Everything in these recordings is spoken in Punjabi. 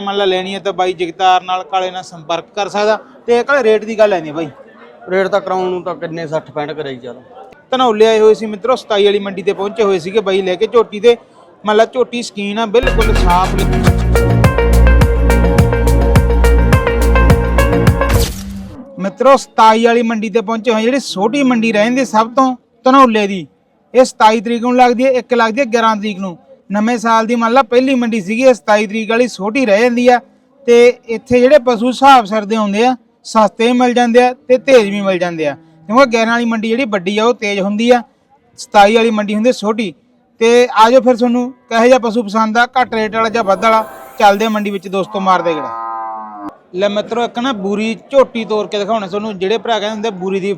ਮੰਨ ਲਾ ਲੈਣੀ ਹੈ ਤਾਂ ਬਾਈ ਜਗਤਾਰ ਨਾਲ ਕਾਲੇ ਨਾਲ ਸੰਪਰਕ ਕਰ ਸਕਦਾ ਤੇ ਕਾਲੇ ਰੇਟ ਦੀ ਗੱਲ ਨਹੀਂ ਬਾਈ? ਰੇਟ ਤਾਂ ਕਰਾਉਣ ਨੂੰ ਤਾਂ ਕਿੰਨੇ 60 65 ਕਰਾਈ ਚੱਲ। ਧਨੌਲੇ ਆਏ ਹੋਏ ਸੀ ਮਿੱਤਰੋ 27 ਵਾਲੀ ਮੰਡੀ ਤੇ ਪਹੁੰਚੇ ਹੋਏ ਸੀਗੇ ਬਾਈ ਲੈ ਕੇ ਝੋਟੀ ਤੇ। ਮੰਨ ਲਾ ਝੋਟੀ ਸਕੀਨ ਆ ਬਿਲਕੁਲ ਸਾਫ਼ ਮਿੱਤਰੋ 27 ਵਾਲੀ ਮੰਡੀ ਤੇ ਪਹੁੰਚੇ ਹੋਏ ਜਿਹੜੀ ਛੋਟੀ ਮੰਡੀ ਰਹਿੰਦੀ ਸਭ ਤੋਂ ਧਨੌਲੇ ਦੀ। ਇਹ 27 ਤਰੀਕ ਨੂੰ ਲੱਗਦੀ ਹੈ ਇੱਕ ਲੱਗਦੀ ਹੈ 11 ਤਰੀਕ ਨੂੰ। ਨਵੇਂ ਸਾਲ ਦੀ ਮੰਨ ਲਾ ਪਹਿਲੀ ਮੰਡੀ ਸੀਗੀ, ਇਹ 27 ਤਰੀਕ ਵਾਲੀ ਛੋਟੀ ਰਹਿ ਜਾਂਦੀ ਆ, ਤੇ ਇੱਥੇ ਜਿਹੜੇ ਪਸ਼ੂ ਹਿਸਾਬ ਸਿਰ ਦੇ ਆਉਂਦੇ ਆ, ਸਸਤੇ ਵੀ ਮਿਲ ਜਾਂਦੇ ਆ ਤੇ ਤੇਜ਼ ਵੀ ਮਿਲ ਜਾਂਦੇ ਆ। ਕਿਉਂਕਿ 11 ਵਾਲੀ ਮੰਡੀ ਜਿਹੜੀ ਵੱਡੀ ਆ, ਉਹ ਤੇਜ਼ ਹੁੰਦੀ ਆ 27 ਵਾਲੀ ਮੰਡੀ ਹੁੰਦੀ ਛੋਟੀ। ਤੇ ਆਜੋ ਫਿਰ ਤੁਹਾਨੂੰ ਕਹੇ ਜਿਹਾ ਪਸ਼ੂ ਪਸੰਦ ਆ, ਘੱਟ ਰੇਟ ਵਾਲਾ ਜਾਂ ਵੱਧ ਵਾਲਾ, ਚੱਲਦੇ ਆ ਮੰਡੀ ਵਿੱਚ ਦੋਸਤੋ ਮਾਰਦੇ ਗੜਾ। ਲੈ ਮਿੱਤਰੋ ਇੱਕ ਨਾ ਬੂਰੀ ਝੋਟੀ ਤੋੜ ਕੇ ਦਿਖਾਉਣੇ ਤੁਹਾਨੂੰ। ਜਿਹੜੇ ਭਰਾ ਕਹਿੰਦੇ ਹੁੰਦੇ ਬੂਰੀ ਦੀ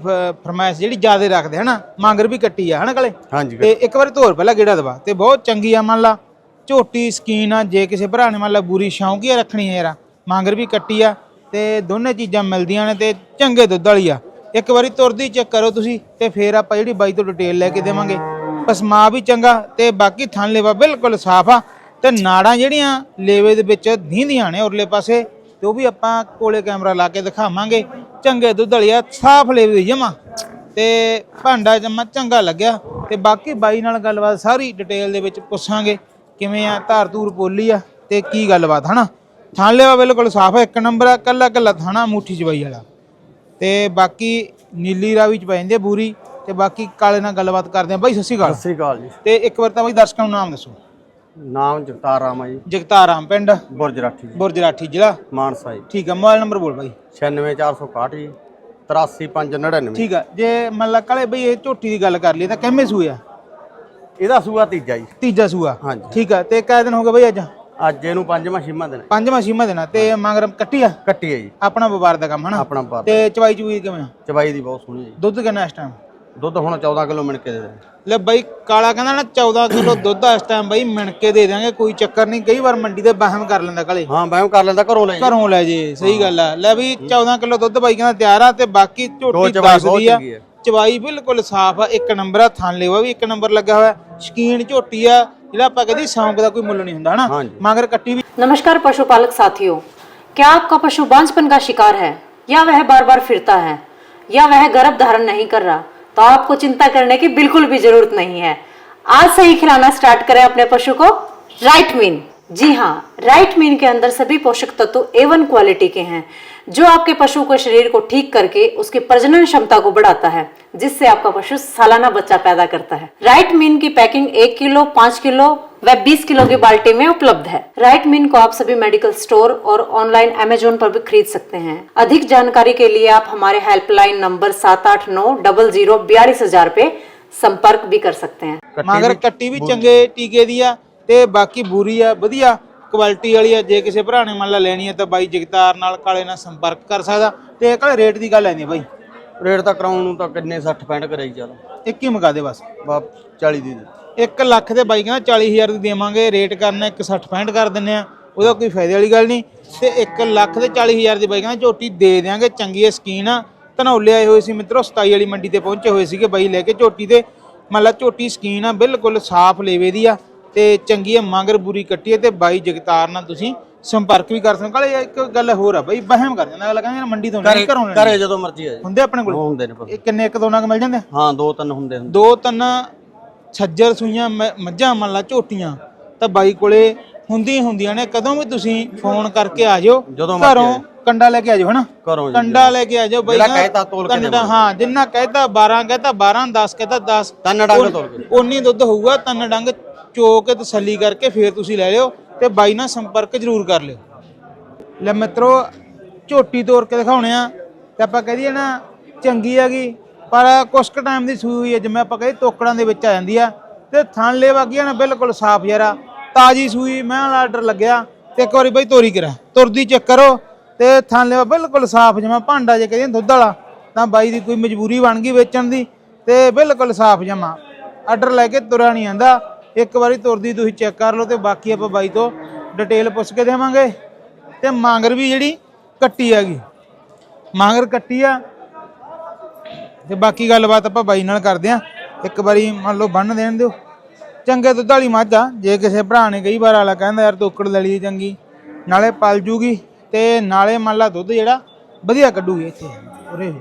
ਫਰਮਾਇਸ਼ ਜਿਹੜੀ ਜ਼ਿਆਦਾ ਰੱਖਦੇ ਹਨਾ? ਮਾਂਗਰ ਵੀ ਕੱਟੀ ਆ ਹਨਾ ਕਲੇ? ਹਾਂਜੀ ਤੇ ਇੱਕ ਵਾਰੀ ਤੋਰ ਪਹਿਲਾਂ ਗੇੜਾ ਦਵਾ ਤੇ ਬਹੁਤ ਚੰਗੀ ਆ ਮੰਨ ਲਾ। ਝੋਟੀ ਸਕੀਨ ਆ ਜੇ ਕਿਸੇ ਭਰਾ ਨੇ ਮੰਨ ਲਾ ਬੂਰੀ ਸ਼ੌਂਕੀਆ ਰੱਖਣੀ ਹੈ ਯਾਰ। ਮਾਂਗਰ ਵੀ ਕੱਟੀ ਆ ਤੇ ਦੋਨੇ ਚੀਜ਼ਾਂ ਮਿਲਦੀਆਂ ਨੇ ਤੇ ਚੰਗੇ ਦੁੱਧ ਵਾਲੀ ਆ। ਇੱਕ ਵਾਰੀ ਤੁਰਦੀ ਚੈੱਕ ਕਰੋ ਤੁਸੀਂ ਤੇ ਫੇਰ ਆਪਾਂ ਜਿਹੜੀ ਬਾਈ ਤੋਂ ਡਿਟੇਲ ਲੈ ਕੇ ਦੇਵਾਂਗੇ। ਪਸਮਾ ਵੀ ਚੰਗਾ ਤੇ ਬਾਕੀ ਥਣ ਲੇਵਾ ਬਿਲਕੁਲ ਸਾਫ਼ ਆ। ਤੇ ਨਾੜਾਂ ਜਿਹੜੀਆਂ ਲੇਵੇ ਦੇ ਵਿੱਚ ਧੀਂਦੀਆਂ ਨੇ ਉਰਲੇ ਪਾਸੇ ਤੇ ਉਹ ਵੀ ਆਪਾਂ ਕੋਲੇ ਕੈਮਰਾ ਲਾ ਕੇ ਦਿਖਾਵਾਂਗੇ ਚੰਗੇ ਦੁੱਧ ਵਾਲੀ ਆ ਸਾਫ਼ ਲੇਵੇ ਜਮਾ। ਤੇ ਭਾਂਡਾ ਜਮਾ ਚੰਗਾ ਲੱਗਿਆ। ਤੇ ਬਾਕੀ ਬਾਈ ਨਾਲ ਗੱਲਬਾਤ ਸਾਰੀ ਡਿਟੇਲ ਦੇ ਵਿੱਚ ਪੁੱਛਾਂਗੇ ਕਿਵੇਂ ਆ ਧਾਰ ਧੂਰ ਪੋਲੀ ਆ ਤੇ ਕੀ ਗੱਲਬਾਤ ਹਨਾ? ਥਾਣ ਲਿਆ ਬਿਲਕੁਲ ਸਾਫ਼ ਹੈ ਇੱਕ ਨੰਬਰ ਆ ਕੱਲਾ ਕੱਲਾ ਥਾਣਾ ਮੁੱਠੀ ਚਵਾਈ ਵਾਲਾ। ਤੇ ਬਾਕੀ ਨੀਲੀ ਰਾਵੀ ਚ ਪੈ ਜਾਂਦੀ ਆ ਬੂਰੀ ਤੇ ਬਾਕੀ ਕਾਲੇ ਨਾਲ ਗੱਲਬਾਤ ਕਰਦੇ ਆ। ਬਾਈ ਸਤਿ ਸ਼੍ਰੀ ਅਕਾਲ। ਸਤਿ ਸ੍ਰੀ ਅਕਾਲ ਜੀ। ਤੇ ਇੱਕ ਵਾਰ ਤਾਂ ਬਾਈ ਦਰਸ਼ਕਾਂ ਨੂੰ ਨਾਮ ਦੱਸੋ। ਨਾਮ ਜਗਤਾਰ ਰਾਮ ਆ ਜੀ। ਜਗਤਾਰਾਮ ਪਿੰਡ? ਬੁਰਜ ਰਾਠੀ ਜੀ। ਬੁਰਜ ਰਾਠੀ ਜ਼ਿਲ੍ਹਾ? ਮਾਨਸਾ ਜੀ। ਠੀਕ ਆ ਮੋਬਾਈਲ ਨੰਬਰ ਬੋਲ ਬਾਈ। 96461 ਜੀ 83599 ਠੀਕ ਆ ਜੇ ਮੰਨ ਲਾ ਕਾਲੇ ਬਈ ਇਹ ਝੋਟੀ ਦੀ ਗੱਲ ਕਰ ਲਈ ਤਾਂ ਕਿੰਮੇ ਸੂਏ ਆ? ਇਹਦਾ ਸੂਆ ਤੀਜਾ ਜੀ। ਤੀਜਾ ਸੂਆ। ਹਾਂਜੀ। ਠੀਕ ਆ ਤੇ ਕਿੰਨੇ ਦਿਨ ਹੋ ਗਏ ਬਈ ਅੱਜ? ਅੱਜ ਇਹਨੂੰ ਪੰਜਵਾਂ ਛੇਵਾਂ ਦਿਨ। ਪੰਜਵਾਂ ਛੇਵਾਂ ਦਿਨ ਆ ਤੇ ਮਗਰ ਕੱਟੀ ਆ? ਕੱਟੀ ਹੈ ਜੀ। ਆਪਣਾ ਵਪਾਰ ਦਾ ਕੰਮ ਹਨਾ? ਆਪਣਾ ਬਾਤ ਤੇ ਚਵਾਈ ਚੂਈ ਕਿਵੇਂ ਆ? ਚਬਾਈ ਦੀ ਬਹੁਤ ਸੋਹਣੀ ਹੈ ਜੀ। ਦੁੱਧ ਕਿੰਨਾ ਇਸ ਟਾਈਮ ਦੁੱਧ ਹੁਣ 14 ਕਿਲੋ ਮਿਣ ਕੇ ਦੇ ਦੇ ਲੈ ਬਾਈ ਕਾਲਾ ਕਹਿੰਦਾ ਨਾ 14 ਕਿਲੋ ਦੁੱਧ ਆ ਇਸ ਟਾਈਮ ਬਾਈ ਮਿਣ ਕੇ ਦੇ ਦਾਂਗੇ ਕੋਈ ਚੱਕਰ ਨਹੀਂ ਕਈ ਵਾਰ ਮੰਡੀ ਤੇ ਵਹਿਮ ਕਰ ਲੈਂਦਾ ਕਾਲੇ ਹਾਂ ਬੈਮ ਕਰ ਲੈਂਦਾ ਘਰੋਂ ਲੈ ਜੀ ਘਰੋਂ ਲੈ ਜੇ ਸਹੀ ਗੱਲ ਆ ਲੈ ਵੀ 14 ਕਿਲੋ ਦੁੱਧ ਬਾਈ ਕਹਿੰਦਾ ਤਿਆਰ ਆ ਤੇ ਬਾਕੀ ਝੋਟੀ ਚਵਾਈ ਬਹੁਤ ਦੱਸਦੀ ਆ ਚੰਗੀ ਹੈ। ਚਵਾਈ ਬਿਲਕੁਲ ਸਾਫ਼ ਆ ਇੱਕ ਨੰਬਰ ਆ ਥਣ ਲੈਵਾ ਵੀ ਇੱਕ ਨੰਬਰ ਲੱਗਾ ਹੋਇਆ ਸ਼ਕੀਨ ਝੋਟੀ ਆ ਜਿਹੜਾ ਆਪਾਂ ਕਹਿੰਦੇ ਸ਼ੌਂਕ ਦਾ ਕੋਈ ਮੁੱਲ ਨਹੀਂ ਹੁੰਦਾ ਹਨਾ ਹਾਂਜੀ। ਮਗਰ ਕੱਟੀ ਵੀ नमस्कार पशुपालक साथियों क्या आपका पशु बांझपन का शिकार है या वह बार बार फिरता है या वह गर्भ धारण नहीं कर रहा तो आपको चिंता करने की बिल्कुल भी ज़रूरत नहीं है। आज से ही खिलाना स्टार्ट करें अपने पशु को। राइट मीन जी हाँ राइट मीन के अंदर सभी पोषक तत्व एवन क्वालिटी के हैं, जो आपके पशु के शरीर को ठीक करके उसकी प्रजनन क्षमता को बढ़ाता है, जिससे आपका पशु सालाना बच्चा पैदा करता है। राइट मीन की पैकिंग एक किलो, पाँच किलो व 20 किलो की बाल्टी में उपलब्ध है राइट मीन को आप सभी मेडिकल स्टोर और ऑनलाइन अमेजोन पर भी खरीद सकते हैं अधिक जानकारी के लिए आप हमारे हेल्पलाइन नंबर सात आठ नौ डबल जीरो बयालीस हजार पे संपर्क भी कर सकते हैं ਮਗਰ ਕੱਟੀ ਵੀ ਚੰਗੇ ਟੀਕੇ ਦੀ ਆ ਤੇ ਬਾਕੀ ਬੂਰੀ ਆ ਵਧੀਆ ਕੁਆਲਿਟੀ ਵਾਲੀ ਆ ਜੇ ਕਿਸੇ ਭਰਾ ਨੇ ਮੰਨ ਲਾ ਲੈਣੀ ਆ ਤਾਂ ਬਾਈ ਜਗਤਾਰ ਨਾਲ ਕਾਲੇ ਨਾਲ ਸੰਪਰਕ ਕਰ ਸਕਦਾ ਤੇ ਕਾਲੇ ਰੇਟ ਦੀ ਗੱਲ ਆਂਦੀ ਬਾਈ ਰੇਟ ਤਾਂ ਕਰਾਉਣ ਨੂੰ ਤਾਂ ਕਿੰਨੇ 60 65 ਕਰਾਈ ਚੱਲ। ਇੱਕ ਹੀ ਮੁਕਾ ਦੇ ਬਸ। ਬਾ 40 ਦੀ ਦੇ। 1 ਲੱਖ ਦੇ ਬਾਈ ਕਹਿੰਦਾ 40000 ਦੀ ਦੇਵਾਂਗੇ ਰੇਟ ਕਰਨਾ 1 60 65 ਕਰ ਦਿੰਨੇ ਆ ਉਹਦਾ ਕੋਈ ਫਾਇਦੇ ਵਾਲੀ ਗੱਲ ਨਹੀਂ। ਤੇ 1 ਲੱਖ ਦੇ 40000 ਦੀ ਬਾਈ ਕਹਿੰਦਾ ਝੋਟੀ ਦੇ ਦਿਆਂਗੇ ਚੰਗੀ ਸਕੀਨ ਆ। ਧਨੌਲੇ ਆਏ ਹੋਏ ਸੀ ਮਿੱਤਰੋ 27 ਵਾਲੀ ਮੰਡੀ ਤੇ ਪਹੁੰਚੇ ਹੋਏ ਸੀਗੇ ਬਾਈ ਲੈ ਕੇ ਝੋਟੀ ਤੇ। ਮੰਨ ਲਾ ਝੋਟੀ ਸਕੀਨ ਆ ਬਿਲਕੁਲ ਸਾਫ਼ ਲੇਵੇ ਦੀ ਆ। ਤੇ ਚੰਗੀ ਆ ਮਗਰ ਬੁਰੀ ਕੱਟੀ ਤੇ ਬਾਈ ਜਗਤਾਰ ਨਾਲ ਤੁਸੀਂ ਸੰਪਰਕ ਵੀ ਕਰ ਸਕਦੇ ਕਾਲੇ ਇੱਕ ਗੱਲ ਹੋਰ ਆ ਬਾਈ ਵਹਿਮ ਕਰ ਜਾਂਦਾ। ਅਗਲਾ ਕਹਿੰਦਾ ਯਾਰ ਮੰਡੀ ਤੋਂ ਨਹੀਂ ਘਰੋਂ ਲੈਣੀ। ਘਰੇ ਜਦੋਂ ਮਰਜ਼ੀ ਆ ਜੀ ਹੁੰਦੇ ਆਪਣੇ ਕੋਲ? ਉਹ ਹੁੰਦੇ ਨੇ। ਇਹ ਕਿੰਨੇ ਇੱਕ ਦੋ ਨਾਲ ਮਿਲ ਜਾਂਦੇ? ਆ? ਹਾਂ ਦੋ ਤਿੰਨ ਹੁੰਦੇ ਹੁੰਦੇ। ਦੋ ਤਿੰਨ ਛੱਜਰ ਸੂਈਆਂ ਮ- ਮੱਝਾਂ ਮੰਨ ਲਾ ਝੋਟੀਆਂ। ਤਾਂ ਬਾਈ ਕੋਲੇ ਹੁੰਦੀਆਂ ਹੀ ਹੁੰਦੀਆਂ ਨੇ। ਕਦੋਂ ਵੀ ਤੁਸੀਂ ਫੋਨ ਕਰਕੇ ਆ ਜਾਓ ਜਦੋਂ ਮਰਜ਼ੀ ਘਰੋਂ ਕੰਡਾ ਲੈ ਕੇ ਆ ਜਾਓ ਹਨਾ? ਘਰੋਂ ਜੀ ਕੰਡਾ ਲੈ ਕੇ ਆ ਜਾਓ ਬਾਈ ਜਿਹੜਾ ਨਾ ਕਹਿਤਾ ਤੋਲ ਕੇ ਕੰਡਾ ਹਾਂ ਜਿੰਨਾ ਕਹਿਤਾ 12 ਕਹਿਤਾ 12 10 ਕਹਿਤਾ 10 ਤਿੰਨ ਡੰਗ ਤੋਲ ਕੇ। ਉਨੀ ਦੁੱਧ ਹੋਊਗਾ ਤਿੰਨ ਡੰਗ ਚੋ ਕੇ ਤਸੱਲੀ ਕਰਕੇ ਫੇਰ ਤੁਸੀਂ ਲੈ ਲਿਓ। ਤੇ ਬਾਈ ਨਾਲ ਸੰਪਰਕ ਜ਼ਰੂਰ ਕਰ ਲਿਓ। ਲੈ ਮਿੱਤਰੋ, ਝੋਟੀ ਤੋੜ ਕੇ ਦਿਖਾਉਣੇ ਆ। ਤੇ ਆਪਾਂ ਕਹਿ ਦਈਏ ਨਾ, ਚੰਗੀ ਹੈਗੀ, ਪਰ ਕੁਛ ਕੁ ਟਾਈਮ ਦੀ ਸੂਈ ਹੈ, ਜਿਵੇਂ ਆਪਾਂ ਕਹੇ ਤੋਕੜਾਂ ਦੇ ਵਿੱਚ ਆ ਜਾਂਦੀ ਆ। ਤੇ ਥਣ ਲੈ ਵਗੀਆਂ ਨਾ ਬਿਲਕੁਲ ਸਾਫ਼ ਯਾਰਾ। ਤਾਜੀ ਸੂਈ, ਮੈਂ ਵਾਲਾ ਆਰਡਰ ਲੱਗਿਆ। ਤੇ ਇੱਕ ਵਾਰੀ ਬਾਈ ਤੋਰੀ ਕਰਾ। ਤੁਰਦੀ ਚੈੱਕ ਕਰੋ। ਤੇ ਥਣ ਲੈ ਬਿਲਕੁਲ ਸਾਫ਼, ਜਿਵੇਂ ਭਾਂਡਾ ਜੇ ਕਹਿੰਦੇ ਦੁੱਧ ਵਾਲਾ, ਤਾਂ ਬਾਈ ਦੀ ਕੋਈ ਮਜਬੂਰੀ ਬਣ ਗਈ ਵੇਚਣ ਦੀ। ਤੇ ਬਿਲਕੁਲ ਸਾਫ਼ ਜਮਾ। ਆਰਡਰ ਲੈ ਕੇ ਤੁਰਿਆ ਨਹੀਂ ਆਂਦਾ ਇੱਕ ਵਾਰੀ ਤੁਰਦੀ ਤੁਸੀਂ ਚੈੱਕ ਕਰ ਲਓ ਤੇ ਬਾਕੀ ਆਪਾਂ ਬਾਈ ਤੋਂ ਡਿਟੇਲ ਪੁੱਛ ਕੇ ਦੇਵਾਂਗੇ। ਤੇ ਮਾਂਗਰ ਵੀ ਜਿਹੜੀ ਕੱਟੀ ਹੈਗੀ। ਮਾਂਗਰ ਕੱਟੀ ਆ। ਤੇ ਬਾਕੀ ਗੱਲਬਾਤ ਆਪਾਂ ਬਾਈ ਨਾਲ ਕਰਦੇ ਆ। ਇੱਕ ਵਾਰੀ ਮੰਨ ਲਓ ਬੰਨ ਦੇਣ ਦਿਓ। ਚੰਗੇ ਦੁੱਧ ਵਾਲੀ ਮੱਝ ਆ। ਜੇ ਕਿਸੇ ਭਰਾ ਨੇ ਕਈ ਵਾਰ ਆਲਾ ਕਹਿੰਦਾ, ਯਾਰ ਤੋਕੜ ਲੈ ਲਈ ਚੰਗੀ। ਨਾਲੇ ਪਲ ਜੂਗੀ ਤੇ ਨਾਲੇ ਮੰਨ ਲਾ ਦੁੱਧ ਜਿਹੜਾ ਵਧੀਆ ਕੱਢੂਗੀ ਇੱਥੇ। ਉਰੇ।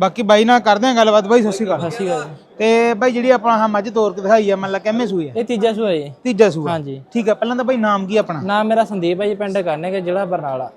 ਬਾਕੀ ਬਾਈ ਨਾਲ ਕਰਦੇ ਆ ਗੱਲਬਾਤ। ਬਾਈ ਸਤਿ ਸ਼੍ਰੀ ਅਕਾਲ। ਅਕਾਲ ਤੇ ਬਾਈ ਜਿਹੜੀ ਆਪਾਂ ਆਹ ਮੱਝ ਤੋਰ ਕੇ ਦਿਖਾਈ ਆ ਮੰਨ ਲਾ ਕਿੰਮੇ ਸੂਏ ਆ। ਇਹ ਤੀਜਾ ਸੂਆ ਜੀ। ਤੀਜਾ ਸੂਆ। ਹਾਂਜੀ। ਠੀਕ ਆ ਪਹਿਲਾਂ ਤਾਂ ਬਾਈ ਨਾਮ ਕੀ ਆਪਣਾ? ਨਾਮ ਮੇਰਾ ਸੰਦੀਪ ਹੈ ਜੀ ਪਿੰਡ ਕਰਨੇਗੇ ਜ਼ਿਲ੍ਹਾ ਬਰਨਾਲਾ।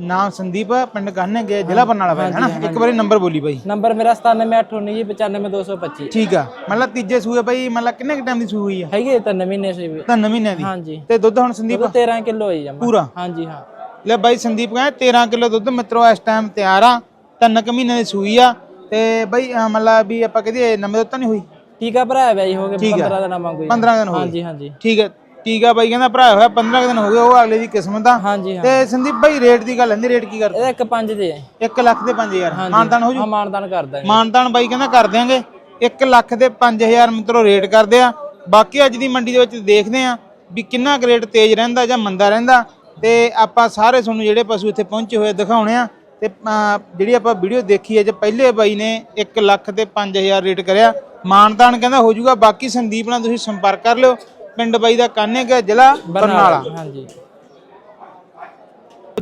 ਨਾਮ ਸੰਦੀਪ ਆ, ਪਿੰਡ ਗਾਨੇ ਗਿਆ ਜ਼ਿਲ੍ਹਾ ਬਰਨਾਲਾ ਬਾਈ ਹਨਾ? ਇੱਕ ਵਾਰੀ ਨੰਬਰ ਬੋਲੀ ਬਾਈ। ਨੰਬਰ ਮੇਰਾ 97819 ਜੀ 95225 ਠੀਕ ਆ। ਮੰਨ ਲਾ ਤੀਜੇ ਸੂਏ ਬਾਈ ਮੰਨ ਲਾ ਕਿੰਨੇ ਕ ਟਾਈਮ ਦੀ ਸੂਈ ਹੋਈ ਆ? ਹੈਗੇ ਤਿੰਨ ਮਹੀਨੇ ਸੀ ਵੀ ਤਿੰਨ ਮਹੀਨਿਆਂ ਦੀ। ਹਾਂਜੀ। ਤੇ ਦੁੱਧ ਹੁਣ ਸੰਦੀਪ ਉਹ 13 ਕਿਲੋ ਹੋਈ ਜਮਾ। ਪੂਰਾ? ਹਾਂਜੀ ਹਾਂ। ਲੈ ਬਾਈ ਸੰਦੀਪ ਕਹਿੰਦਾ 13 ਕਿਲੋ ਦੁੱਧ ਮਿੱਤਰੋ ਇਸ ਟਾਈਮ ਤਿਆਰ ਆ। ਤਿੰਨ ਕੁ ਮਹੀਨੇ ਦੀ ਸੂਈ ਆ। ਤੇ ਬਾਈ ਅਹ ਲਾ ਵੀ ਆਪਾਂ ਕਹਦੇ ਨਵੇਂ ਤਾਂ ਨਹੀਂ ਹੋਈ? ਟੀਕਾ ਭਰਾਇਆ ਪਿਆ ਜੀ ਹੋ ਗਏ ਠੀਕ ਆ। 15 ਦਿਨਾਂ ਵਾਂਗੂ ਜੀ। 15 ਦਿਨ ਹੋ ਗਏ। ਹਾਂਜੀ ਹਾਂਜੀ। ਠੀਕ ਹੈ ਠੀਕ ਆ ਬਾਈ ਕਹਿੰਦਾ ਭਰਾ ਹੋਇਆ 15 ਕੁ ਦਿਨ ਹੋ ਗਏ ਉਹ ਅਗਲੇ ਦੀ ਕਿਸਮਤ ਆ। ਹਾਂਜੀ ਹਾਂ ਤੇ ਸੰਦੀਪ ਬਾਈ ਰੇਟ ਦੀ ਗੱਲ ਹੁੰਦੀ ਰੇਟ ਕੀ ਕਰਦੇ? ਇਹਦਾ ਇੱਕ ਪੰਜ ਦੇ ਹੈ 1 ਲੱਖ ਦੇ 5000 ਮਾਨਤਾਨ ਹੋ ਜੂ? ਹਾਂ ਮਾਨਦਾਨ ਕਰਦਾ ਜੀ ਮਾਨਤਾਨ ਬਾਈ ਕਹਿੰਦਾ ਕਰ ਦਿਆਂਗੇ। 1 ਲੱਖ ਦੇ 5000 ਮਿੱਤਰੋ ਰੇਟ ਕਰਦੇ ਆ। ਬਾਕੀ ਅੱਜ ਦੀ ਮੰਡੀ ਦੇ ਵਿੱਚ ਦੇਖਦੇ ਆ ਵੀ ਕਿੰਨਾ ਕੁ ਰੇਟ ਤੇਜ਼ ਰਹਿੰਦਾ ਜਾਂ ਮੰਦਾ ਰਹਿੰਦਾ। ਤੇ ਆਪਾਂ ਸਾਰੇ ਤੁਹਾਨੂੰ ਜਿਹੜੇ ਪਸ਼ੂ ਇੱਥੇ ਪਹੁੰਚੇ ਹੋਏ ਦਿਖਾਉਣੇ ਆ। ਤੇ ਜਿਹੜੀ ਆਪਾਂ ਵੀਡੀਓ ਦੇਖੀ ਹੈ ਜੇ ਪਹਿਲੇ ਬਾਈ ਨੇ 1 ਲੱਖ ਤੇ 5000 ਰੇਟ ਕਰਿਆ ਮਾਨਤਾਨ ਕਹਿੰਦਾ ਹੋ ਜਾਊਗਾ ਬਾਕੀ ਸੰਦੀਪ ਨਾਲ ਤੁਸੀਂ ਸੰਪਰਕ ਕਰ ਲਿਓ ਪਿੰਡ ਬਾਈ ਦਾ ਕਾਨੇਗਾ ਜ਼ਿਲ੍ਹਾ ਬਰਨਾਲਾ। ਹਾਂਜੀ।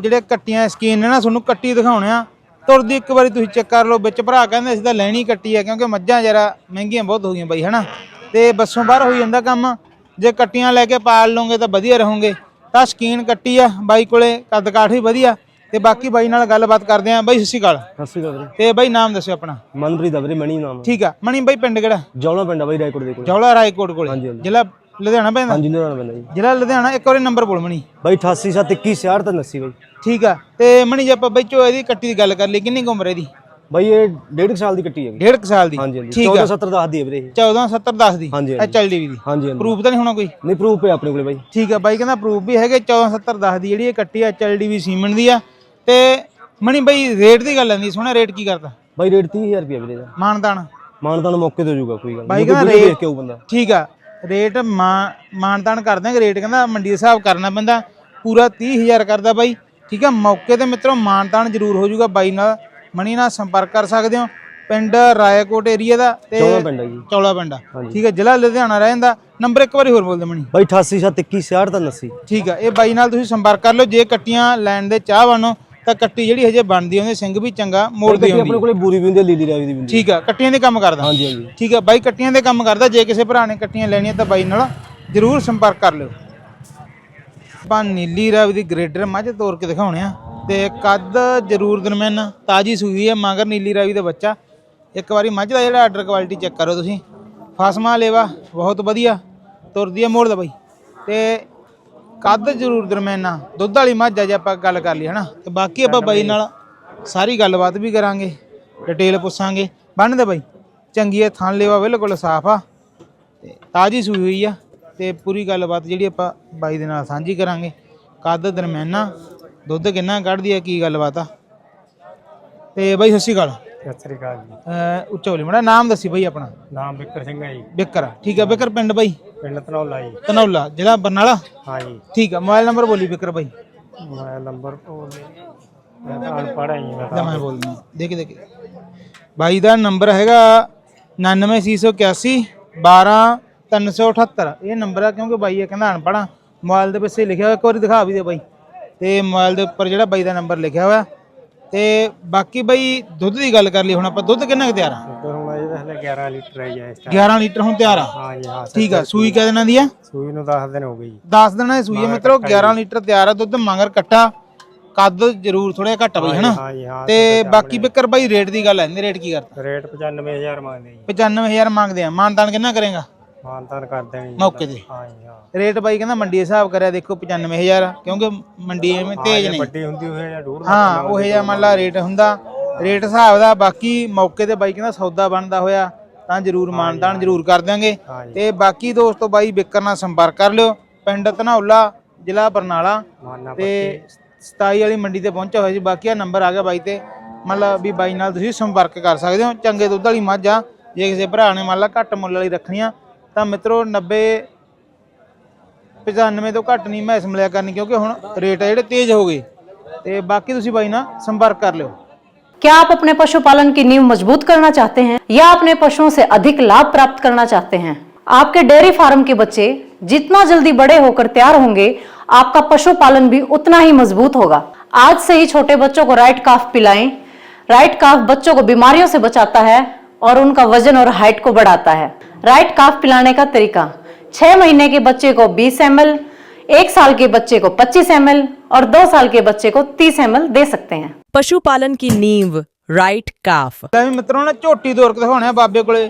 ਜਿਹੜੇ ਕੱਟੀਆਂ ਸਕੀਨ ਨੇ ਨਾ ਤੁਹਾਨੂੰ ਕੱਟੀ ਦਿਖਾਉਣੇ ਆ ਤੁਰਦੀ ਇੱਕ ਵਾਰੀ ਤੁਸੀਂ ਚੈੱਕ ਕਰ ਲਓ ਵਿੱਚ ਭਰਾ ਕਹਿੰਦੇ ਅਸੀਂ ਤਾਂ ਲੈਣੀ ਕੱਟੀ ਆ ਕਿਉਂਕਿ ਮੱਝਾਂ ਜਰਾ ਮਹਿੰਗੀਆਂ ਬਹੁਤ ਹੋ ਗਈਆਂ ਬਾਈ ਹਨਾ? ਤੇ ਬੱਸੋਂ ਬਾਹਰ ਹੋਈ ਜਾਂਦਾ ਕੰਮ ਜੇ ਕੱਟੀਆਂ ਲੈ ਕੇ ਪਾਲ ਲਓਗੇ ਤਾਂ ਵਧੀਆ ਰਹੋਗੇ ਤਾਂ ਸਕੀਨ ਕੱਟੀ ਆ ਬਾਈ ਕੋਲੇ ਕੱਦ ਕਾਠ ਵੀ ਵਧੀਆ। ਤੇ ਬਾਕੀ ਬਾਈ ਨਾਲ ਗੱਲਬਾਤ ਕਰਦੇ ਆ। ਬਾਈ ਸਤਿ ਸ਼੍ਰੀ ਅਕਾਲ। ਸਤਿ ਸ਼੍ਰੀ ਅਕਾਲ ਵੀਰੇ। ਤੇ ਬਾਈ ਨਾਮ ਦੱਸਿਓ ਆਪਣਾ। ਮਨਪ੍ਰੀਤ ਆ ਵੀਰੇ ਮਣੀ ਨਾਮ। ਠੀਕ ਆ। ਮਣੀ ਬਾਈ ਪਿੰਡ ਕਿਹੜਾ? ਜੌਲਾ ਪਿੰਡ ਆ ਬਾਈ ਰਾਏਕੋਟ ਦੇ ਕੋਲ। ਜੌਲਾ ਰਾਏਕੋਟ ਕੋਲੇ। ਹਾਂਜੀ, ਹਾਂਜੀ। ਜ਼ਿਲ੍ਹਾ ਲੁਧਿਆਣਾ ਪੈਂਦਾ? ਹਾਂਜੀ ਨਿਰਾਣਾ ਪੈਂਦਾ ਜੀ। ਜ਼ਿਲ੍ਹਾ ਲੁਧਿਆਣਾ ਇੱਕ ਵਾਰੀ ਨੰਬਰ ਬੋਲ ਮਣੀ। ਬਾਈ 88 67 ਤਾਂ 80 ਬਾਈ। ਠੀਕ ਆ। ਤੇ ਮਣੀ ਜੇ ਆਪਾਂ ਬਾਈ ਚੋ ਇਹਦੀ ਕੱਟੀ ਦੀ ਗੱਲ ਕਰ ਲਈ ਕਿੰਨੀ ਕੁ ਉਮਰ ਹੈ ਇਹਦੀ? ਬਾਈ ਇਹ ਡੇਢ ਕੁ ਸਾਲ ਦੀ ਕੱਟੀ ਡੇਢ ਕੁ ਸਾਲ ਦੀ। ਹਾਂਜੀ ਹਾਂਜੀ। ਠੀਕ ਆ। 14 70 ਦੱਸਦੀ ਹੈ ਵੀਰੇ ਇਹ। 14 70 10 ਦੀ। ਹਾਂਜੀ, ਹਾਂਜੀ। ਐਚਐਲਡੀ ਦੀ। ਹਾਂਜੀ ਹਾਂਜੀ। ਪ੍ਰੂਫ ਤਾਂ ਨਹੀਂ ਹੋਣਾ ਕੋਈ? ਨਹੀਂ ਪ੍ਰੂਫ ਹੈ ਆਪਣੇ ਕੋਲੇ ਬਾਈ। ਠੀਕ ਆ। ਬਾਈ ਕਹਿੰਦਾ ਪ੍ਰੂਫ ਵੀ ਹੈਗੇ 14 70 10 ਦੀ ਜਿਹੜੀ ਇਹ ਕੱਟੀ ਐਚਐਲਡੀ ਵੀ ਸੀਮਨ ਦੀ ਆ। ਤੇ ਮਣੀ ਬਾਈ ਰੇਟ ਦੀ ਗੱਲ ਆਂਦੀ ਸੋਹਣਾ ਰੇਟ ਕੀ ਕਰਦਾ? ਬਾਈ ਰੇਟ 30000 ਰੁਪਏ ਵੀਰੇ ਦਾ। ਮਾਨਦਾਨ ਮਾਨਤਾਨ ਮੌਕੇ ਤੇ ਹੋ ਜਾਊਗਾ ਕੋਈ ਗੱਲ ਬਾਈ ਨਹੀਂ ਕਹਿੰਦਾ ਵੀਡੀਓ ਰੇਟ- ਦੇਖ ਕੇ ਆਊ ਬੰਦਾ। ਠੀਕ ਆ ਰੇਟ ਮਾਨ ਮਾਨਦਾਨ ਕਰ ਦਿਆਂਗੇ ਰੇਟ ਕਹਿੰਦਾ ਮੰਡੀ ਦੇ ਹਿਸਾਬ ਕਰਨਾ ਪੈਂਦਾ ਪੂਰਾ 30000 ਕਰਦਾ ਬਾਈ। ਠੀਕ ਆ ਮੌਕੇ ਤੇ ਮਿੱਤਰੋ ਮਾਨਦਾਨ ਜ਼ਰੂਰ ਹੋ ਜਾਊਗਾ ਬਾਈ ਨਾਲ। ਮਣੀ ਨਾਲ ਸੰਪਰਕ ਕਰ ਸਕਦੇ ਹੋ। ਪਿੰਡ ਰਾਏਕੋਟ ਏਰੀਆ ਦਾ ਤੇ ਚੌਲਾ ਪਿੰਡ ਹੈ ਜੀ। ਚੌਲਾ ਪਿੰਡ ਆ। ਠੀਕ ਆ ਜ਼ਿਲ੍ਹਾ ਲੁਧਿਆਣਾ ਰਹਿੰਦਾ ਨੰਬਰ ਇੱਕ ਵਾਰੀ ਹੋਰ ਬੋਲ ਦੇ ਮਣੀ। ਬਾਈ 88 67 66 ਤਾਂ 80 ਠੀਕ ਆ ਇਹ ਬਾਈ ਨਾਲ ਤੁਸੀਂ ਸੰਪਰਕ ਕਰ ਲਓ। ਜੇ ਕੱਟੀਆਂ ਲੈਣ ਦੇ ਚਾਹਵਾਨੋ ਤਾਂ ਕੱਟੀ ਜਿਹੜੀ ਹਜੇ ਬਣਦੀ ਉਹਦੇ ਸਿੰਘ ਵੀ ਚੰਗਾ ਮੋੜਦੀ ਆਉਂਦੀ ਆਪਣੇ ਕੋਲੇ ਬੂਰੀ ਵੀ ਹੁੰਦੀ ਹੈ ਲੀਲੀ ਰਾਵੀ ਦੀ ਵੀ ਹੁੰਦੀ ਠੀਕ ਆ ਕੱਟੀਆਂ ਦੇ ਕੰਮ ਕਰਦਾ। ਹਾਂਜੀ ਹਾਂਜੀ। ਠੀਕ ਆ ਬਾਈ ਕੱਟੀਆਂ ਦੇ ਕੰਮ ਕਰਦਾ ਜੇ ਕਿਸੇ ਭਰਾ ਨੇ ਕੱਟੀਆਂ ਲੈਣੀਆਂ ਤਾਂ ਬਾਈ ਨਾਲ ਜਰੂਰ ਸੰਪਰਕ ਕਰ ਲਿਓ। ਆਪਾਂ ਨੀਲੀ ਰਾਵੀ ਦੀ ਗ੍ਰੇਡਰ ਮੱਝ ਤੋੜ ਕੇ ਦਿਖਾਉਣੇ ਆ ਤੇ ਕੱਦ ਜਰੂਰ ਦਰਮਿਆਨਾ ਤਾਜੀ ਸੂਈ ਹੈ ਮਗਰ ਨੀਲੀ ਰਾਵੀ ਦਾ ਬੱਚਾ। ਇੱਕ ਵਾਰੀ ਮੱਝ ਦਾ ਜਿਹੜਾ ਆਰਡਰ ਕੁਆਲਿਟੀ ਚੈੱਕ ਕਰੋ ਤੁਸੀਂ। ਫਸਮਾ ਲੇਵਾ ਬਹੁਤ ਵਧੀਆ। ਤੁਰਦੀ ਆ ਮੋੜ ਦਾ ਬਾਈ। ਤੇ ਕੱਦ ਜ਼ਰੂਰ ਦਰਮਿਆਨਾ ਦੁੱਧ ਵਾਲੀ ਮੱਝ ਆ ਜੇ ਆਪਾਂ ਗੱਲ ਕਰ ਲਈ ਹਨਾ? ਤੇ ਬਾਕੀ ਆਪਾਂ ਬਾਈ ਨਾਲ ਸਾਰੀ ਗੱਲਬਾਤ ਵੀ ਕਰਾਂਗੇ ਡਿਟੇਲ ਪੁੱਛਾਂਗੇ। ਬੰਨ ਦੇ ਬਾਈ ਚੰਗੀ ਹੈ ਥਣ ਲੇਵਾ ਬਿਲਕੁਲ ਸਾਫ਼ ਆ। ਤੇ ਤਾਜੀ ਸੂਈ ਹੋਈ ਆ ਤੇ ਪੂਰੀ ਗੱਲਬਾਤ ਜਿਹੜੀ ਆਪਾਂ ਬਾਈ ਦੇ ਨਾਲ ਸਾਂਝੀ ਕਰਾਂਗੇ। ਕੱਦ ਦਰਮਿਆਨਾ ਦੁੱਧ ਕਿੰਨਾ ਕੱਢਦੀ ਆ ਕੀ ਗੱਲਬਾਤ ਆ। ਤੇ ਬਾਈ ਸਤਿ ਸ਼੍ਰੀ ਅਕਾਲ। ਸਤਿ ਸ੍ਰੀ ਅਕਾਲ ਜੀ। ਅਹ ਉੱਚਾ ਬੋਲੀ ਮੜਾ ਨਾਮ ਦੱਸੀ ਬਾਈ ਆਪਣਾ। ਨਾਮ ਬਿੱਕਰ ਸਿੰਘ ਹੈ ਜੀ। ਬਿੱਕਰ ਠੀਕ ਆ ਬਿੱਕਰ ਪਿੰਡ ਬਾਈ। ਪਿੰਡ ਧਨੌਲਾ ਜੀ। ਧਨੌਲਾ ਜ਼ਿਲ੍ਹਾ ਬਰਨਾਲਾ? ਹਾਂ ਜੀ। ਠੀਕ ਆ ਮੋਬਾਈਲ ਨੰਬਰ ਬੋਲੀ ਬਿੱਕਰ ਬਾਈ। ਮੈਂ ਨੰਬਰ ਉਹ ਮੈਂ ਤਾਂ ਅਨਪੜ੍ਹ ਹਾਂ ਜੀ ਮੈਂ ਲੈ ਤਾਂ ਮੈਂ ਬੋਲਦਾ ਦੇਖ ਦੇਖ। ਬਾਈ ਦਾ ਨੰਬਰ ਹੈਗਾ 99681 12378 ਇਹ ਨੰਬਰ ਆ ਕਿਉਂਕਿ ਬਾਈ ਇਹ ਕਹਿੰਦਾ ਅਨਪੜਾ ਮੋਬਾਈਲ ਦੇ ਪਿੱਛੇ ਲਿਖਿਆ ਹੋਇਆ ਇੱਕ ਵਾਰੀ ਦਿਖਾ ਵੀ ਦੇ ਬਾਈ। ਤੇ ਮੋਬਾਈਲ ਦੇ ਉੱਪਰ ਜਿਹੜਾ ਬਾਈ ਦਾ ਨੰਬਰ ਲਿਖਿਆ ਹੋਇਆ। ਤੇ ਬਾਕੀ ਬਾਈ ਦੁੱਧ ਦੀ ਗੱਲ ਕਰ ਲਈ ਹੁਣ ਆਪਾਂ ਦੁੱਧ ਕਿੰਨਾ ਕੁ ਤਿਆਰ ਆ? 11 ਲੀਟਰ ਹੈ ਜੀ ਇਸ ਟਾਈਮ 11 ਲੀਟਰ ਹੁਣ ਤਿਆਰ ਆ? ਹਾਂ ਜੀ ਹਾਂ ਠੀਕ ਆ ਸੂਈ ਕਿਹ ਦਿਨਾਂ ਦੀ ਆ? ਸੂਈ ਨੂੰ 10 ਦਿਨ ਹੋ ਗਏ ਜੀ। 10 ਦਿਨਾਂ ਦੀ ਸੂਈ ਆ ਮਿੱਤਰੋ 11 ਲੀਟਰ ਤਿਆਰ ਆ ਦੁੱਧ ਮਗਰ ਕੱਟਾ। ਕੱਦ ਜ਼ਰੂਰ ਥੋੜਾ ਘੱਟ ਬਈ ਹਨਾ? ਹਾਂ ਜੀ ਹਾਂ ਤੇ ਬਾਕੀ ਬਿੱਕਰ ਬਾਈ ਰੇਟ ਦੀ ਗੱਲ ਆਂਦੀ ਰੇਟ ਕੀ ਕਰਦਾ ਰੇਟ 95000 ਮੰਗਦੇ ਜੀ। 95000 ਮੰਗਦੇ ਆ। ਮਾਨਤਾਨ ਕਿੰਨਾ ਕਰੇਗਾ? ਮਾਨਤਾਨ ਕਰ ਦੇਣੀ ਜੀ। ਮੌਕੇ ਤੇ। ਹਾਂ ਜੀ ਹਾਂ। ਰੇਟ ਬਾਈ ਕਹਿੰਦਾ ਮੰਡੀ ਦੇ ਹਿਸਾਬ ਕਰਿਆ ਦੇਖੋ 95000 ਕਿਉਂਕਿ ਮੰਡੀ ਐਵੇਂ ਤੇਜ਼ ਨਹੀਂ। ਵੱਡੀ ਹੁੰਦੀ ਹੋਏ ਜਾਂ ਡੂੜ ਹਾਂ ਉਹ ਜਿਹਾ ਮੰਨ ਲਾ ਰੇਟ ਹੁੰਦਾ। ਰੇਟ ਹਿਸਾਬ ਦਾ ਬਾਕੀ ਮੌਕੇ ਤੇ ਬਾਈ ਕਹਿੰਦਾ ਸੌਦਾ ਬਣਦਾ ਹੋਇਆ ਤਾਂ ਜਰੂਰ ਮਾਨਤਾਨ ਜਰੂਰ ਕਰ ਦਿਆਂਗੇ। ਤੇ ਬਾਕੀ ਦੋਸਤੋ ਬਾਈ ਬਿੱਕਰ ਨਾਲ ਸੰਪਰਕ ਕਰ ਲਿਓ ਪਿੰਡ ਧਨੌਲਾ ਜ਼ਿਲ੍ਹਾ ਬਰਨਾਲਾ। ਤੇ 27 ਵਾਲੀ ਮੰਡੀ ਤੇ ਪਹੁੰਚਿਆ ਹੋਇਆ ਜੀ ਬਾਕੀ ਆ ਨੰਬਰ ਆ ਗਿਆ ਬਾਈ ਤੇ। ਮਤਲਬ ਵੀ ਬਾਈ ਨਾਲ ਤੁਸੀਂ ਸੰਪਰਕ ਕਰ ਸਕਦੇ ਹੋ ਚੰਗੇ ਦੁੱਧ ਵਾਲੀ ਮੱਝ ਆ। ਜੇ ਕਿਸੇ ਭਰਾ ਨੇ ਮੰਨ ਲਾ ਘੱਟ ਮੁੱਲ ਵਾਲੀ ਰੱਖਣੀ ਆ ਤਾਂ ਮਿੱਤਰੋ 90 95 ਤੋਂ ਘੱਟ ਨਹੀਂ ਮੈਂ ਸਮਲਿਆ ਕਰਨੀ ਕਿਉਂਕਿ ਹੁਣ ਰੇਟ ਆ ਜਿਹੜੇ ਤੇਜ਼ ਹੋ ਗਏ। ਤੇ ਬਾਕੀ ਤੁਸੀਂ ਬਾਈ ਨਾਲ ਸੰਪਰਕ ਕਰ ਲਿਓ। क्या आप अपने पशुपालन की नींव मज़बूत करना चाहते हैं या अपने पशुओं से अधिक लाभ प्राप्त करना चाहते हैं? आपके डेयरी फार्म के बच्चे जितना जल्दी बड़े होकर तैयार होंगे, आपका पशुपालन भी उतना ही मज़बूत होगा। आज से ही छोटे बच्चों को राइट काफ पिलाएँ। राइट काफ बच्चों को बीमारियों से बचाता है और उनका वज़न और हाइट को बढ़ाता है। राइट काफ पिलाने का तरीका, छह महीने के बच्चे को 20 एम एक साल के बच्चे को 25 एम और दो साल के बच्चे को 30 एम दे सकते हैं पशुपालन की नींव राइट काफ ਲੈ ਵੀ ਮਿੱਤਰੋ ਨੇ ਝੋਟੀ ਤੋਰ ਕੇ ਦਿਖਾਉਣੇ ਆ ਬਾਬੇ ਕੋਲੇ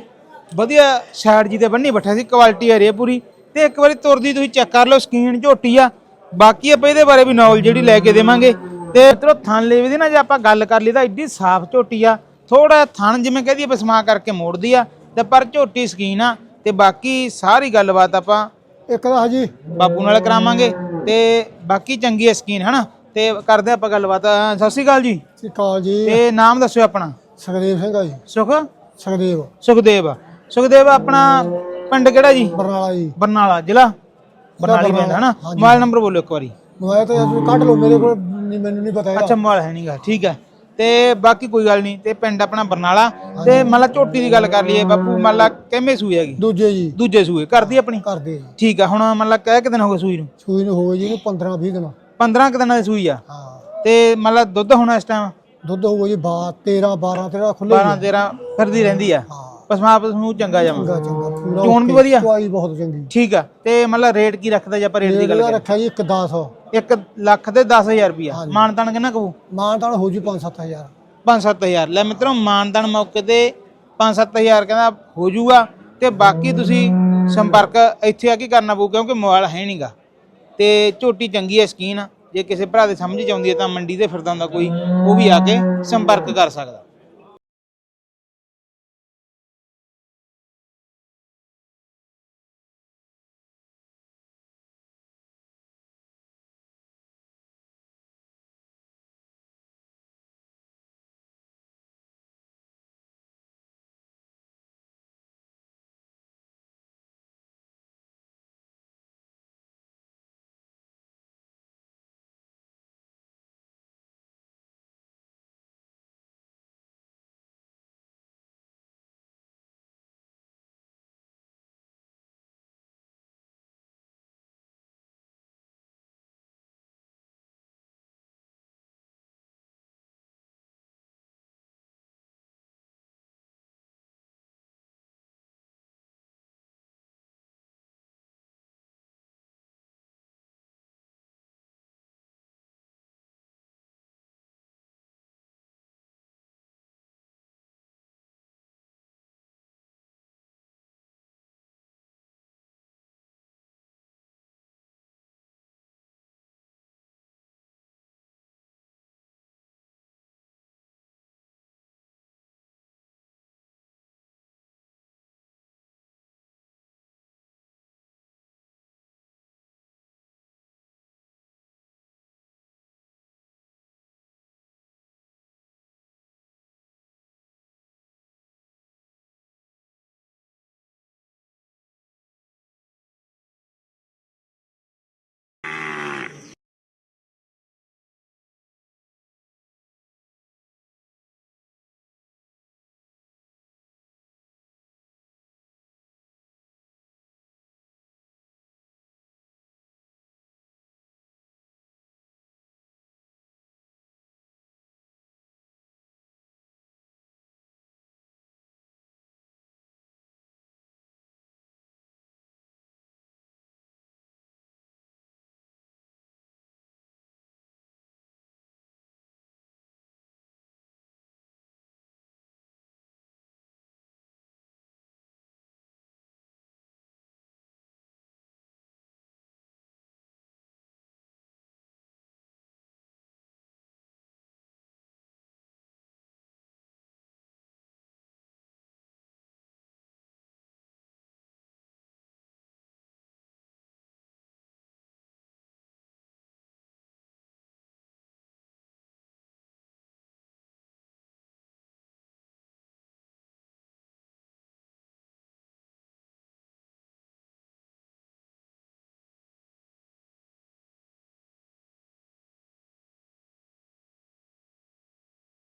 ਵਧੀਆ ਸਾਈਡ ਜੀ ਤੇ ਬੰਨੀ ਬੈਠਾ ਸੀ ਕੁਆਲਿਟੀ ਆ ਰਹੀ ਹੈ ਪੂਰੀ ਤੇ ਇੱਕ ਵਾਰੀ ਤੁਰਦੀ ਤੁਸੀਂ ਚੈੱਕ ਕਰ ਲਓ ਸਕੀਨ ਝੋਟੀ ਆ ਬਾਕੀ ਆਪਾਂ ਇਹਦੇ ਬਾਰੇ ਵੀ ਨੌਲੇਜ ਜਿਹੜੀ ਲੈ ਕੇ ਦੇਵਾਂਗੇ ਤੇ ਮਿੱਤਰੋ ਥਣ ਲੇਵੇ ਦੀ ਨਾ ਜੇ ਆਪਾਂ ਗੱਲ ਕਰ ਲਈ ਤਾਂ ਇੱਡੀ ਸਾਫ਼ ਝੋਟੀ ਆ ਥੋੜਾ ਥਣ ਜਿਵੇਂ ਕਹਦੀ ਆਪਾਂ ਸਮਾ ਕਰਕੇ ਮੋੜਦੀ ਆ ਤੇ ਪਰ ਝੋਟੀ ਸਕੀਨ ਆ ਤੇ ਬਾਕੀ ਸਾਰੀ ਗੱਲਬਾਤ ਆਪਾਂ ਇੱਕ ਦਾ ਜੀ ਬਾਪੂ ਨਾਲ ਕਰਾਵਾਂਗੇ ਤੇ ਬਾਕੀ ਚੰਗੀ ਹੈ ਸਕੀਨ ਹਨਾ? ਤੇ ਕਰਦੇ ਆਪਾਂ ਗੱਲਬਾਤ। ਅਹ ਸਤਿ ਸ਼੍ਰੀ ਅਕਾਲ ਜੀ। ਕਾਲ ਜੀ। ਤੇ ਨਾਮ ਦੱਸਿਓ ਆਪਣਾ। ਸੁਖਦੇਵ ਸਿੰਘ ਆ ਜੀ। ਸੁਖ? ਸੁਖਦੇਵ। ਸੁਖਦੇਵ। ਸੁਖਦੇਵ ਆਪਣਾ ਪਿੰਡ ਕਿਹੜਾ ਜੀ? ਬਰਨਾਲਾ ਜੀ। ਬਰਨਾਲਾ ਜ਼ਿਲ੍ਹਾ? ਬਰਨਾਲੀ ਪਿੰਡ ਹਨਾ? ਮੋਬਾਈਲ ਨੰਬਰ ਬੋਲੋ ਇੱਕ ਵਾਰੀ। ਮੋਬਾਈਲ ਤਾਂ ਤੁਸੀਂ ਕੱਢ ਲਓ ਮੇਰੇ ਕੋਲ ਨਹੀਂ ਮੈਨੂੰ ਨਹੀਂ ਪਤਾ ਅੱਛਾ ਇਹਦਾ ਮੋਬਾਈਲ ਹੈ ਨਹੀਂਗਾ ਠੀਕ ਹੈ। ਤੇ ਬਾਕੀ ਕੋਈ ਗੱਲ ਨਹੀਂ ਤੇ ਪਿੰਡ ਆਪਣਾ ਬਰਨਾਲਾ ਤੇ ਮਤਲਬ ਝੋਟੀ ਦੀ ਗੱਲ ਕਰ ਲਈਏ ਬਾਪੂ ਮਤਲਬ ਕਿੰਮੇ ਸੂਈ ਹੈਗੀ? ਦੂਜੇ ਜੀ। ਦੂਜੇ ਸੂਏ ਕਰਦੀ ਆਪਣੀ? ਕਰਦੇ ਜੀ। ਠੀਕ ਆ ਹੁਣ ਮਤਲਬ ਕਹਿ ਕਿ ਦਿਨ ਹੋ ਗਏ ਸੂਈ ਨੂੰ? ਸੂਈ ਨੂੰ ਹੋ ਗਏ ਜੀ ਇਹਨੂੰ 15 20 ਦਿਨ। 15 ਕਿ ਦਿਨਾਂ ਦੀ ਸੂਈ ਆ? ਹਾਂ। ਤੇ ਮਤਲਬ ਦੁੱਧ ਹੁਣ ਇਸ ਟਾਈਮ ਦੁੱਧ ਹੋਊਗਾ ਜੀ 13 12 13 ਖੁੱਲੇ 12 13 ਫਿਰਦੀ ਰਹਿੰਦੀ ਆ? ਪਸਮਾ ਪਸਮੂ ਚੰਗਾ ਜਾਵਾਂ। ਚੰਗਾ ਚੰਗਾ ਪੂਰਾ ਚੋਣ ਵੀ ਵਧੀਆ? ਚੁਆਈ ਬਹੁਤ ਚੰਗੀ। ਠੀਕ ਆ ਤੇ ਮਤਲਬ ਰੇਟ ਕੀ ਰੱਖਦਾ ਜੇ ਆਪਾਂ ਰੇਟ ਦੀ ਗੱਲ ਕਰੀਏ? ਰੱਖਿਆ ਜੀ 1 10 1 ਲੱਖ ਤੇ 10000 ਰੁਪਿਆ ਮਾਨਤਾਨ ਕਿੰਨਾ ਕਬੂ ਮਾਨ ਤਾਂ ਹੋ ਜੀ 5 7000 5-7000 ਲੈ ਮਿੱਤਰੋ ਮਾਨਦਾਨ ਮੌਕੇ ਤੇ 5-7000 ਕਹਿੰਦਾ ਹੋ ਜਾਊਗਾ ਤੇ ਬਾਕੀ ਤੁਸੀਂ ਸੰਪਰਕ ਇੱਥੇ ਆ ਕੇ ਕਰਨਾ ਪਊ ਕਿਉਂਕਿ ਮੋਬਾਈਲ ਹੈ ਨਹੀਂਗਾ। ਤੇ ਝੋਟੀ ਚੰਗੀ ਹੈ ਸਕੀਨ ਜੇ ਕਿਸੇ ਭਰਾ ਦੇ ਸਮਝ ਚ ਆਉਂਦੀ ਹੈ ਤਾਂ ਮੰਡੀ ਤੇ ਫਿਰਦਾ ਹੁੰਦਾ ਕੋਈ ਉਹ ਵੀ ਆ ਕੇ ਸੰਪਰਕ ਕਰ ਸਕਦਾ।